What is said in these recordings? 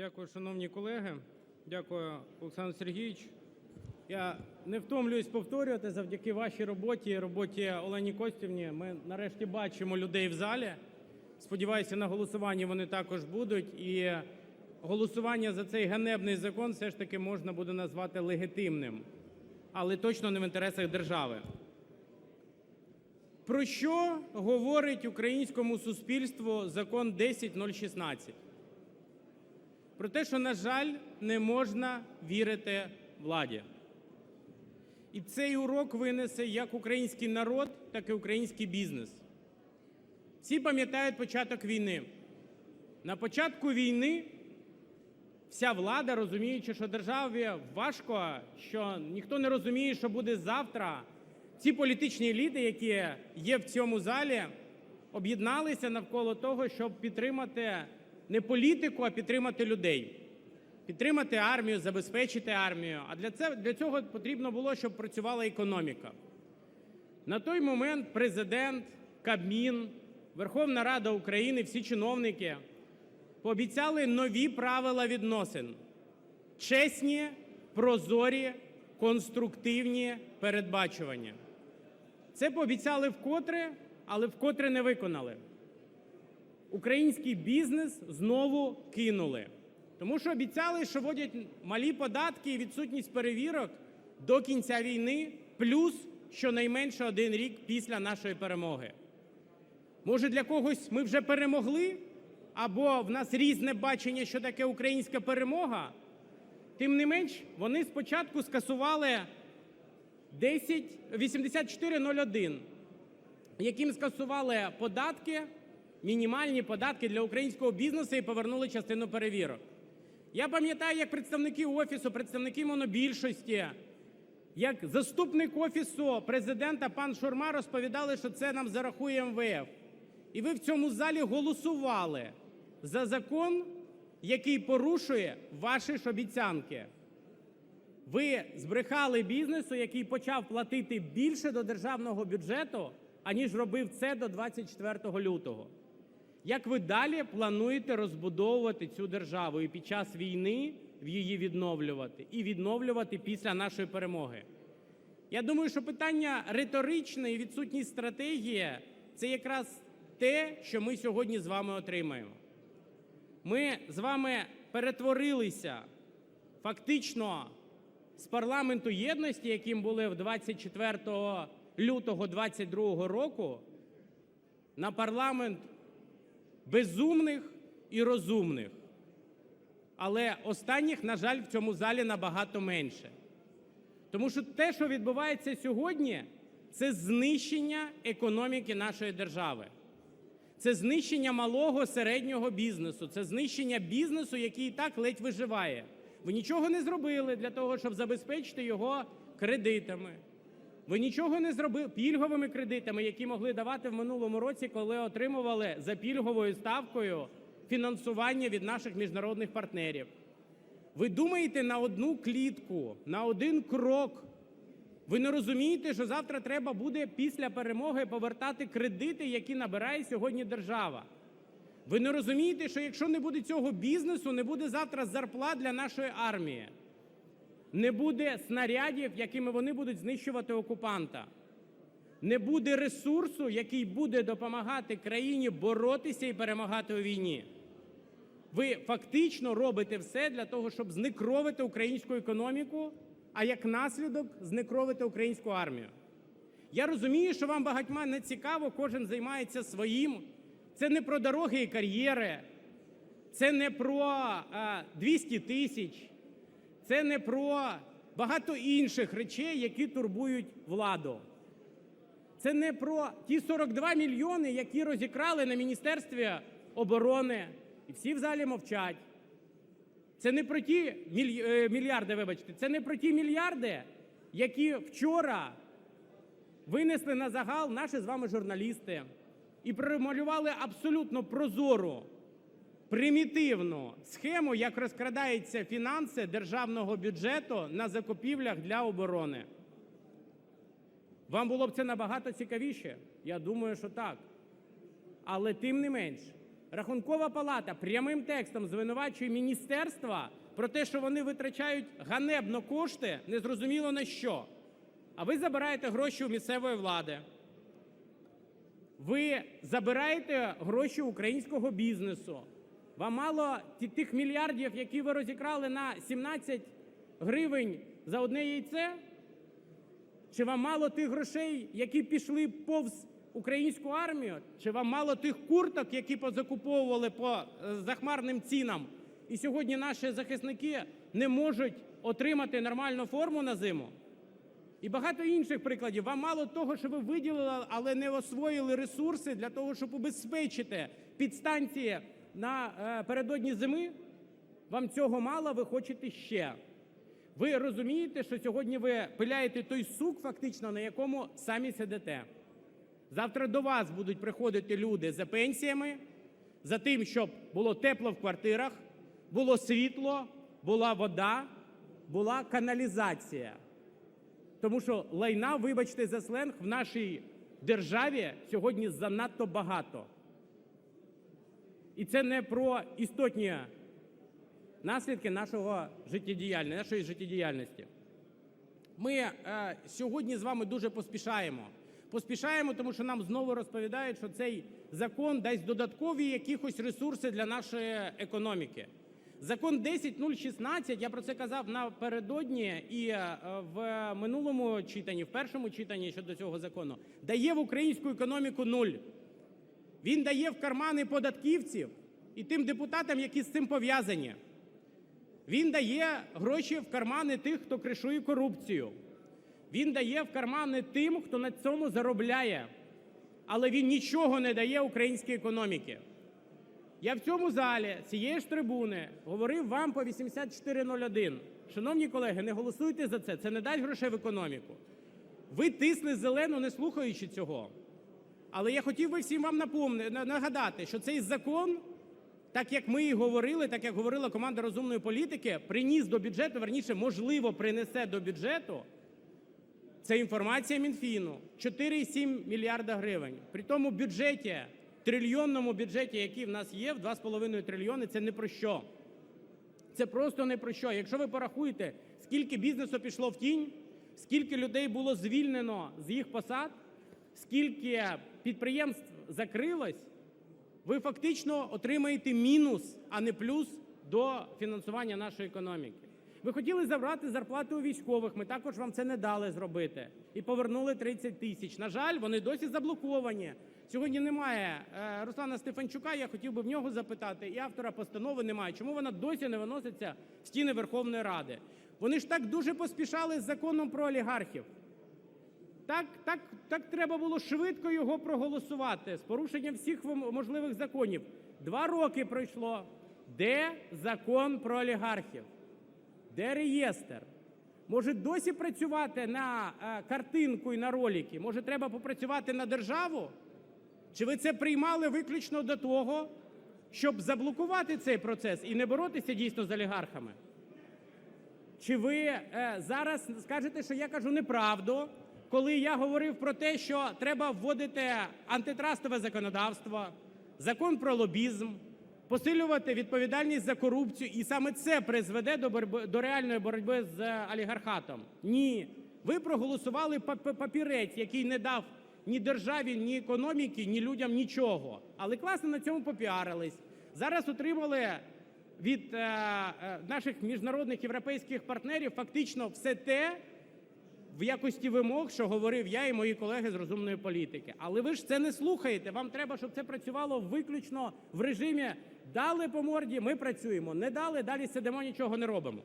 Дякую, шановні колеги. Дякую, Олександр Сергійович. Я не втомлююсь повторювати, завдяки вашій роботі роботі Олені Костівні ми нарешті бачимо людей в залі. Сподіваюся, на голосуванні вони також будуть. І голосування за цей ганебний закон все ж таки можна буде назвати легітимним, але точно не в інтересах держави. Про що говорить українському суспільству Закон 10016? Про те, що, на жаль, не можна вірити владі. І цей урок винесе як український народ, так і український бізнес. Всі пам'ятають початок війни. На початку війни вся влада, розуміючи, що державі важко, що ніхто не розуміє, що буде завтра, ці політичні еліти, які є в цьому залі, об'єдналися навколо того, щоб підтримати не політику, а підтримати людей. Підтримати армію, забезпечити армію. А для це, для цього потрібно було, щоб працювала економіка. На той момент Президент, Кабмін, Верховна Рада України, всі чиновники пообіцяли нові правила відносин. Чесні, прозорі, конструктивні передбачування. Це пообіцяли вкотре, але вкотре не виконали. Український бізнес знову кинули. Тому що обіцяли, що вводять малі податки і відсутність перевірок до кінця війни, плюс щонайменше один рік після нашої перемоги. Може, для когось ми вже перемогли, або в нас різне бачення, що таке українська перемога. Тим не менш, вони спочатку скасували 10, 8401, яким скасували податки, мінімальні податки для українського бізнесу і повернули частину перевірок. Я пам'ятаю, як представники Офісу, представники монобільшості, як заступник Офісу Президента пан Шурма розповідали, що це нам зарахує МВФ. І ви в цьому залі голосували за закон, який порушує ваші ж обіцянки. Ви збрехали бізнесу, який почав платити більше до державного бюджету, аніж робив це до 24 лютого. Як ви далі плануєте розбудовувати цю державу і під час війни її відновлювати, і відновлювати після нашої перемоги? Я думаю, що питання риторичне і відсутність стратегії – це якраз те, що ми сьогодні з вами отримаємо. Ми з вами перетворилися фактично з парламенту єдності, яким були в 24 лютого 2022 року, на парламент безумних і розумних. Але останніх, на жаль, в цьому залі набагато менше. Тому що те, що відбувається сьогодні, це знищення економіки нашої держави. Це знищення малого середнього бізнесу, це знищення бізнесу, який і так ледь виживає. Ви нічого не зробили для того, щоб забезпечити його кредитами. Ви нічого не зробили пільговими кредитами, які могли давати в минулому році, коли отримували за пільговою ставкою фінансування від наших міжнародних партнерів. Ви думаєте на одну клітку, на один крок. Ви не розумієте, що завтра треба буде після перемоги повертати кредити, які набирає сьогодні держава. Ви не розумієте, що якщо не буде цього бізнесу, не буде завтра зарплат для нашої армії, не буде снарядів, якими вони будуть знищувати окупанта, не буде ресурсу, який буде допомагати країні боротися і перемагати у війні. Ви фактично робите все для того, щоб знекровити українську економіку, а як наслідок знекровити українську армію. Я розумію, що вам багатьма не цікаво, кожен займається своїм. Це не про дороги і кар'єри, це не про а, 200 тисяч, це не про багато інших речей, які турбують владу. Це не про ті 42 мільйони, які розікрали на Міністерстві оборони, і всі в залі мовчать. Це не про ті мільярди, вибачте, це не про ті мільярди, які вчора винесли на загал наші з вами журналісти і промалювали абсолютно прозору, примітивну схему, як розкрадаються фінанси державного бюджету на закупівлях для оборони. Вам було б це набагато цікавіше? Я думаю, що так. Але тим не менш, Рахункова палата прямим текстом звинувачує міністерства про те, що вони витрачають ганебно кошти, незрозуміло на що. А ви забираєте гроші у місцевої влади. Ви забираєте гроші українського бізнесу. Вам мало тих мільярдів, які ви розікрали на 17 гривень за одне яйце? Чи вам мало тих грошей, які пішли повз українську армію? Чи вам мало тих курток, які позакуповували по е, захмарним цінам? І сьогодні наші захисники не можуть отримати нормальну форму на зиму? І багато інших прикладів. Вам мало того, що ви виділили, але не освоїли ресурси для того, щоб убезпечити підстанції на е, передодні зими? Вам цього мало, ви хочете ще. Ви розумієте, що сьогодні ви пиляєте той сук, фактично, на якому самі сидите. Завтра до вас будуть приходити люди за пенсіями, за тим, щоб було тепло в квартирах, було світло, була вода, була каналізація. Тому що лайна, вибачте за сленг, в нашій державі сьогодні занадто багато. І це не про істотні наслідки нашого життєдіяльності, нашої життєдіяльності. Ми е, сьогодні з вами дуже поспішаємо. Поспішаємо, тому що нам знову розповідають, що цей закон дасть додаткові якихось ресурси для нашої економіки. Закон 10016, я про це казав напередодні і е, в минулому читанні, в першому читанні щодо цього закону, дає в українську економіку нуль. Він дає в кармани податківців і тим депутатам, які з цим пов'язані. Він дає гроші в кармани тих, хто кришує корупцію. Він дає в кармани тим, хто на цьому заробляє. Але він нічого не дає українській економіці. Я в цьому залі, цієї ж трибуни, говорив вам по 8401. Шановні колеги, не голосуйте за це, це не дасть грошей в економіку. Ви тисли зелену, не слухаючи цього. Але я хотів би всім вам нагадати, що цей закон, так як ми і говорили, так як говорила команда розумної політики, приніс до бюджету, верніше, можливо, принесе до бюджету. Це інформація Мінфіну 4,7 мільярда гривень. При тому бюджеті, трильйонному бюджеті, який в нас є, в 2,5 трильйони, це не про що. Це просто не про що. Якщо ви порахуєте, скільки бізнесу пішло в тінь, скільки людей було звільнено з їх посад, скільки підприємств закрилось, ви фактично отримаєте мінус, а не плюс до фінансування нашої економіки. Ви хотіли забрати зарплати у військових, ми також вам це не дали зробити. І повернули 30 тисяч. На жаль, вони досі заблоковані. Сьогодні немає е, Руслана Стефанчука, я хотів би в нього запитати, і автора постанови немає. Чому вона досі не виноситься в стіни Верховної Ради? Вони ж так дуже поспішали з законом про олігархів. Так, так, так треба було швидко його проголосувати з порушенням всіх можливих законів. Два роки пройшло. Де закон про олігархів? Де реєстр? Може досі працювати на е, картинку і на ролики? Може треба попрацювати на державу? Чи ви це приймали виключно до того, щоб заблокувати цей процес і не боротися дійсно з олігархами? Чи ви е, зараз скажете, що я кажу неправду, коли я говорив про те, що треба вводити антитрастове законодавство, закон про лобізм, посилювати відповідальність за корупцію, і саме це призведе до боротьби до реальної боротьби з олігархатом? Ні. Ви проголосували папірець, який не дав ні державі, ні економіці, ні людям нічого. Але класно на цьому попіарились. Зараз отримали від е, е, наших міжнародних європейських партнерів фактично все те, в якості вимог, що говорив я і мої колеги з розумної політики. Але ви ж це не слухаєте. Вам треба, щоб це працювало виключно в режимі дали по морді, ми працюємо, не дали, далі сидимо, нічого не робимо.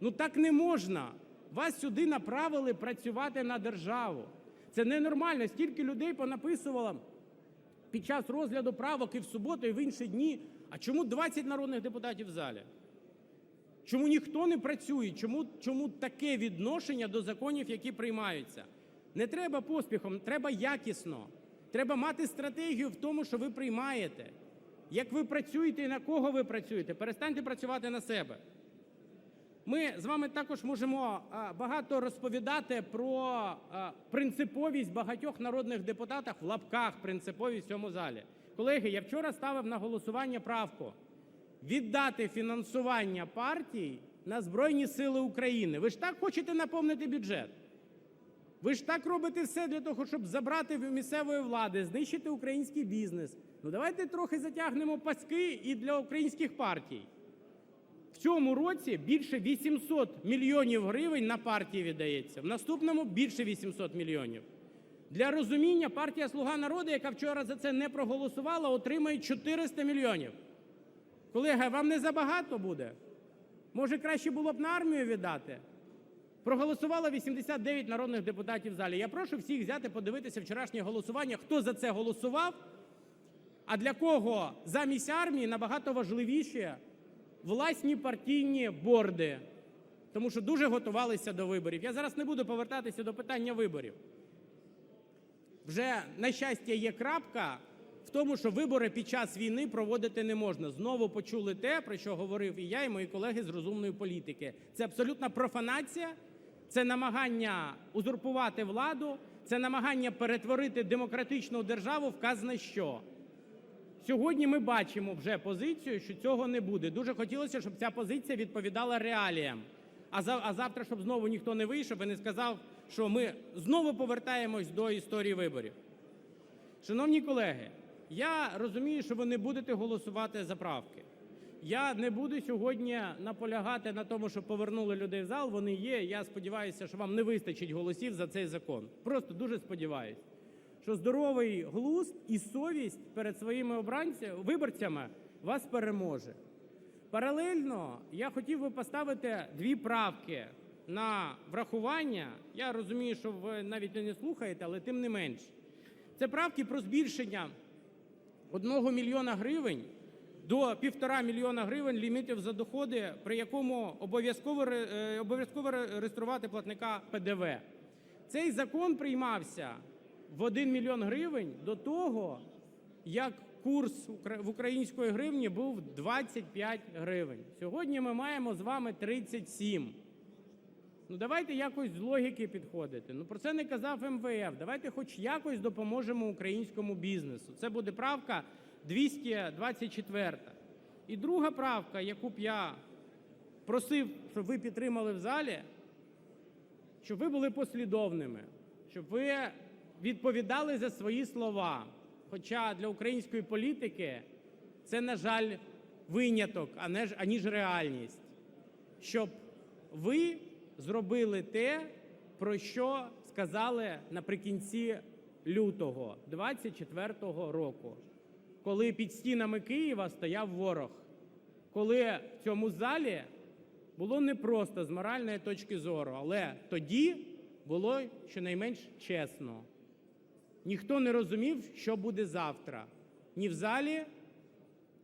Ну так не можна. Вас сюди направили працювати на державу. Це ненормально. Стільки людей понаписувало під час розгляду правок і в суботу, і в інші дні. А чому 20 народних депутатів в залі? Чому ніхто не працює? Чому, чому таке відношення до законів, які приймаються? Не треба поспіхом, треба якісно. Треба мати стратегію в тому, що ви приймаєте. Як ви працюєте і на кого ви працюєте. Перестаньте працювати на себе. Ми з вами також можемо багато розповідати про принциповість багатьох народних депутатів в лапках принциповість в цьому залі. Колеги, я вчора ставив на голосування правку віддати фінансування партій на Збройні Сили України. Ви ж так хочете наповнити бюджет? Ви ж так робите все для того, щоб забрати в місцевої влади, знищити український бізнес. Ну давайте трохи затягнемо паски і для українських партій. В цьому році більше 800 мільйонів гривень на партії віддається. В наступному більше 800 мільйонів. Для розуміння, партія "Слуга народу", яка вчора за це не проголосувала, отримає 400 мільйонів. Колеги, вам не забагато буде? Може, краще було б на армію віддати? Проголосувало 89 народних депутатів в залі. Я прошу всіх взяти, подивитися вчорашнє голосування, хто за це голосував, а для кого замість армії набагато важливіші власні партійні борди, тому що дуже готувалися до виборів. Я зараз не буду повертатися до питання виборів. Вже, на щастя, є крапка тому, що вибори під час війни проводити не можна. Знову почули те, про що говорив і я, і мої колеги з розумної політики. Це абсолютна профанація, це намагання узурпувати владу, це намагання перетворити демократичну державу в казна що. Сьогодні ми бачимо вже позицію, що цього не буде. Дуже хотілося, щоб ця позиція відповідала реаліям. А а завтра, щоб знову ніхто не вийшов і не сказав, що ми знову повертаємось до історії виборів. Шановні колеги, я розумію, що ви не будете голосувати за правки. Я не буду сьогодні наполягати на тому, щоб повернули людей в зал. Вони є. Я сподіваюся, що вам не вистачить голосів за цей закон. Просто дуже сподіваюся, що здоровий глузд і совість перед своїми обранцями, виборцями вас переможе. Паралельно я хотів би поставити дві правки на врахування. Я розумію, що ви навіть не слухаєте, але тим не менш. Це правки про збільшення 1 мільйона гривень до 1,5 мільйона гривень лімітів за доходи, при якому обов'язково е, обов'язково реєструвати платника ПДВ. Цей закон приймався в 1 мільйон гривень до того, як курс в української гривні був 25 гривень. Сьогодні ми маємо з вами 37. Ну давайте якось з логіки підходити. Ну про це не казав МВФ. Давайте хоч якось допоможемо українському бізнесу. Це буде правка 224. І друга правка, яку б я просив, щоб ви підтримали в залі, щоб ви були послідовними, щоб ви відповідали за свої слова. Хоча для української політики це, на жаль, виняток, аніж реальність. Щоб ви зробили те, про що сказали наприкінці лютого 24-го року, коли під стінами Києва стояв ворог, коли в цьому залі було непросто з моральної точки зору, але тоді було щонайменш чесно. Ніхто не розумів, що буде завтра. Ні в залі,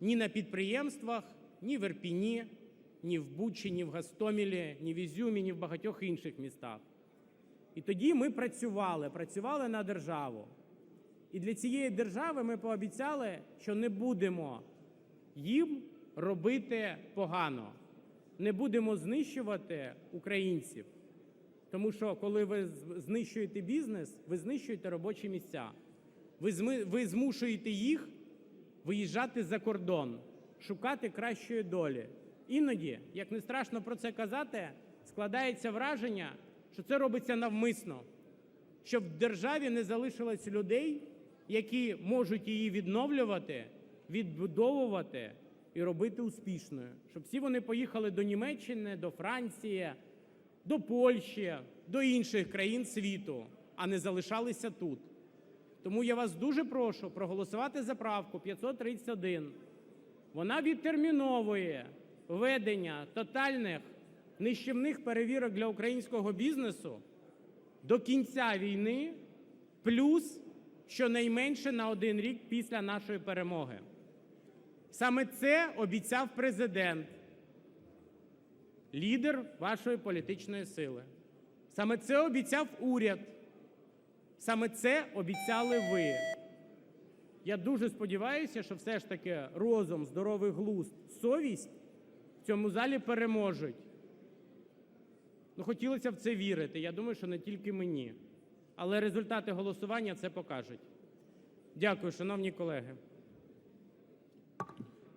ні на підприємствах, ні в Ірпіні, ні в Бучі, ні в Гастомілі, ні в Ізюмі, ні в багатьох інших містах. І тоді ми працювали, працювали на державу. І для цієї держави ми пообіцяли, що не будемо їм робити погано, не будемо знищувати українців. Тому що коли ви знищуєте бізнес, ви знищуєте робочі місця. Ви, змушуєте їх виїжджати за кордон, шукати кращої долі. Іноді, як не страшно про це казати, складається враження, що це робиться навмисно, щоб в державі не залишилось людей, які можуть її відновлювати, відбудовувати і робити успішною. Щоб всі вони поїхали до Німеччини, до Франції, до Польщі, до інших країн світу, а не залишалися тут. Тому я вас дуже прошу проголосувати за правку 531. Вона відтерміновує введення тотальних нищівних перевірок для українського бізнесу до кінця війни, плюс щонайменше на один рік після нашої перемоги. Саме це обіцяв президент, лідер вашої політичної сили. Саме це обіцяв уряд. Саме це обіцяли ви. Я дуже сподіваюся, що все ж таки розум, здоровий глузд, совість цьому залі переможуть. Ну, хотілося в це вірити. Я думаю, що не тільки мені. Але результати голосування це покажуть. Дякую, шановні колеги.